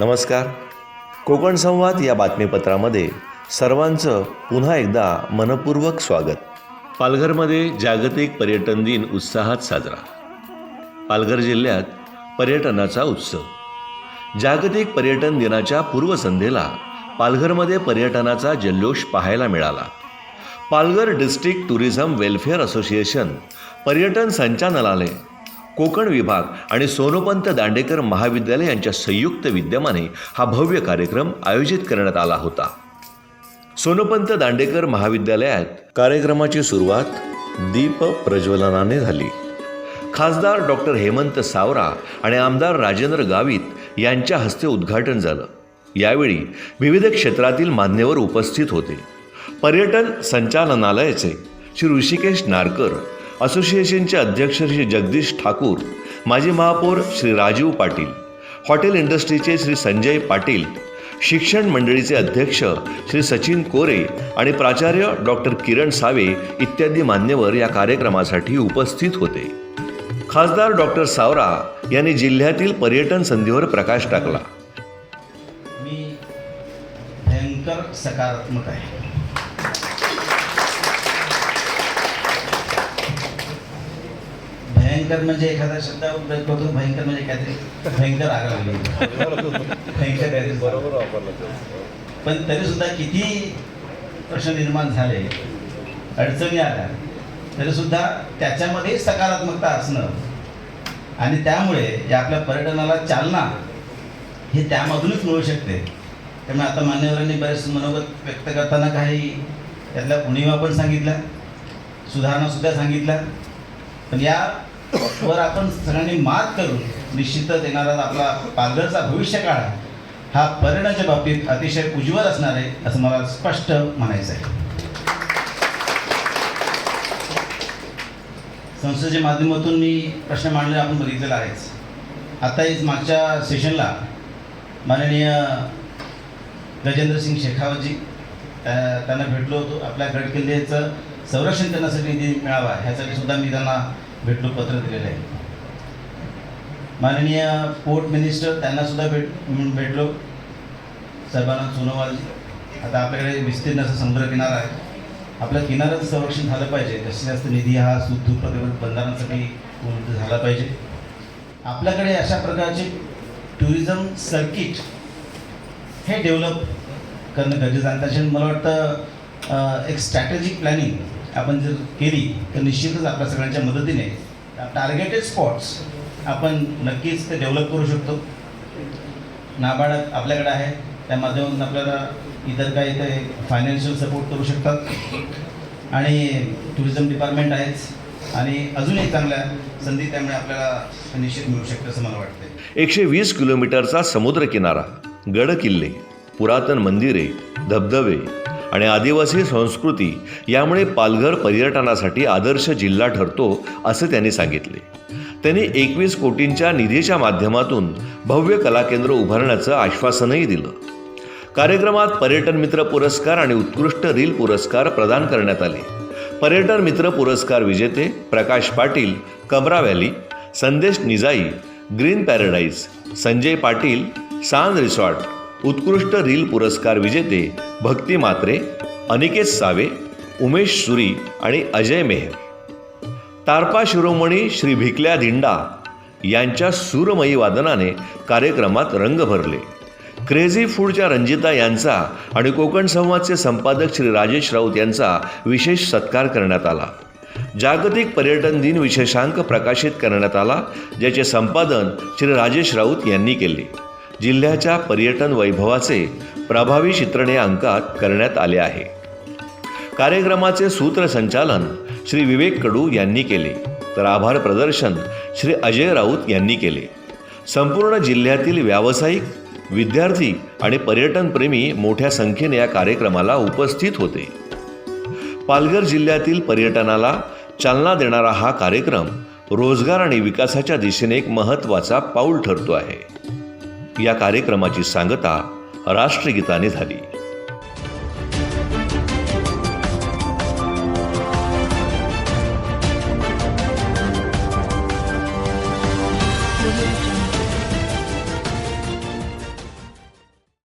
नमस्कार. कोकण संवाद या बातमीपत्रामध्ये सर्वांचं पुन्हा एकदा मनपूर्वक स्वागत. पालघरमध्ये जागतिक पर्यटन दिन उत्साहात साजरा. पालघर जिल्ह्यात पर्यटनाचा उत्सव. जागतिक पर्यटन दिनाच्या पूर्वसंध्येला पालघरमध्ये पर्यटनाचा जल्लोष पाहायला मिळाला. Palghar district tourism welfare association पर्यटन संचालनालय कोकण विभाग आणि सोनोपंत दांडेकर महाविद्यालय यांच्या संयुक्त विद्यमाने हा भव्य कार्यक्रम आयोजित करण्यात आला होता. सोनोपंत दांडेकर महाविद्यालयात कार्यक्रमाची सुरुवात दीप प्रज्वलनाने झाली. खासदार डॉक्टर हेमंत सावरा आणि आमदार राजेंद्र गावित यांच्या हस्ते उद्घाटन झालं. यावेळी विविध क्षेत्रातील मान्यवर उपस्थित होते. पर्यटन संचालनालयाचे श्री ऋषिकेश नारकर असोसिएशनचे अध्यक्ष श्री जगदीश ठाकूर माजी महापौर श्री राजीव पाटील हॉटेल इंडस्ट्रीचे श्री संजय पाटील शिक्षण मंडळीचे अध्यक्ष श्री सचिन कोरे आणि प्राचार्य डॉक्टर किरण सावे इत्यादी मान्यवर या कार्यक्रमासाठी उपस्थित होते. खासदार डॉक्टर सावरा यांनी जिल्ह्यातील पर्यटन संधीवर प्रकाश टाकला. मी भयंकर सकारात्मक आहे. भयंकर म्हणजे एखादा शब्द करतो भयंकर म्हणजे काहीतरी भयंकर आग लागली. भयंकर काहीतरी बरोबर पण तरी सुद्धा किती प्रश्न निर्माण झाले अडचणी आल्या तरी सुद्धा त्याच्यामध्ये सकारात्मकता असणं आणि त्यामुळे या आपल्या पर्यटनाला चालना हे त्यामधूनच मिळू शकते. त्यामुळे आता मान्यवरांनी बरेच मनोगत व्यक्त करताना काही त्यातल्या उणीवा पण सांगितल्या सुधारणा सुद्धा सांगितल्या. पण या वर आपण सगळ्यांनी मात करून निश्चितच येणारा आपला पालघरचा भविष्यकाळ हा पर्यटनाच्या बाबतीत अतिशय उज्ज्वल असणार आहे असं मला स्पष्ट म्हणायचं आहे. संस्थेच्या माध्यमातून मी प्रश्न मांडले आपण बघितलेला आहेच. आता मागच्या सेशनला माननीय गजेंद्रसिंग शेखावतजी त्यांना भेटलो होतो. आपल्या गडकिल्ल्याचं संरक्षण करण्यासाठी निधी मिळावा ह्यासाठी सुद्धा मी त्यांना भेटलो पत्र दिलेलं आहे. माननीय पोर्ट मिनिस्टर त्यांना सुद्धा भेट भेटलो. सर्वांना सोनोवाल आता आपल्याकडे विस्तीर्ण असा समुद्र किनारा आहे. आपल्या किनाऱ्याचं संरक्षण झालं पाहिजे. जास्तीत जास्त निधी हा सुदूर प्रतिबंध बंधारांसाठी उपलब्ध झाला पाहिजे. आपल्याकडे अशा प्रकारचे टुरिझम सर्किट हे डेव्हलप करणं गरजेचं आहे. त्याच्यात मला वाटतं एक स्ट्रॅटेजिक प्लॅनिंग आपण जर केली तर निश्चितच आपल्या सगळ्यांच्या मदतीने टार्गेटेड स्पॉट्स आपण नक्कीच ते डेव्हलप करू शकतो. नाबार्ड आपल्याकडे आहे त्या माध्यमातून आपल्याला इतर काही ते फायनान्शियल सपोर्ट करू शकतात. आणि टुरिझम डिपार्टमेंट आहेच आणि अजूनही चांगल्या संधी त्यामुळे आपल्याला निश्चित मिळू शकते असं मला वाटतं एकशे वीस किलोमीटरचा समुद्रकिनारा गड किल्ले पुरातन मंदिरे धबधबे आणि आदिवासी संस्कृती यामुळे पालघर पर्यटनासाठी आदर्श जिल्हा ठरतो असं त्यांनी सांगितले. त्यांनी एकवीस कोटींच्या निधीच्या माध्यमातून भव्य कलाकेंद्र उभारण्याचं आश्वासनही दिलं. कार्यक्रमात पर्यटन मित्र पुरस्कार आणि उत्कृष्ट रील पुरस्कार प्रदान करण्यात आले. पर्यटन मित्र पुरस्कार विजेते प्रकाश पाटील कमरा valley Sandesh निजाई green paradise Sanjay Patil San resort उत्कृष्ट रील पुरस्कार विजेते भक्ती मात्रे अनिकेत सावे उमेश सुरी आणि अजय मेहर. तारपा शिरोमणी श्री भिकल्या धिंडा यांच्या सूरमयी वादनाने कार्यक्रमात रंग भरले. क्रेझी फूडच्या रंजिता यांचा आणि कोकण संवादचे संपादक श्री राजेश राऊत यांचा विशेष सत्कार करण्यात आला. जागतिक पर्यटन दिन विशेषांक प्रकाशित करण्यात आला ज्याचे संपादन श्री राजेश राऊत यांनी केले. जिल्ह्याच्या पर्यटन वैभवाचे प्रभावी चित्रणे अंकात करण्यात आले आहे. कार्यक्रमाचे सूत्रसंचालन श्री विवेक कडू यांनी केले तर आभार प्रदर्शन श्री अजय राऊत यांनी केले. संपूर्ण जिल्ह्यातील व्यावसायिक विद्यार्थी आणि पर्यटनप्रेमी मोठ्या संख्येने या कार्यक्रमाला उपस्थित होते. पालघर जिल्ह्यातील पर्यटनाला चालना देणारा हा कार्यक्रम रोजगार आणि विकासाच्या दिशेने एक महत्त्वाचा पाऊल ठरतो आहे. या कार्यक्रमाची सांगता राष्ट्रगीताने झाली.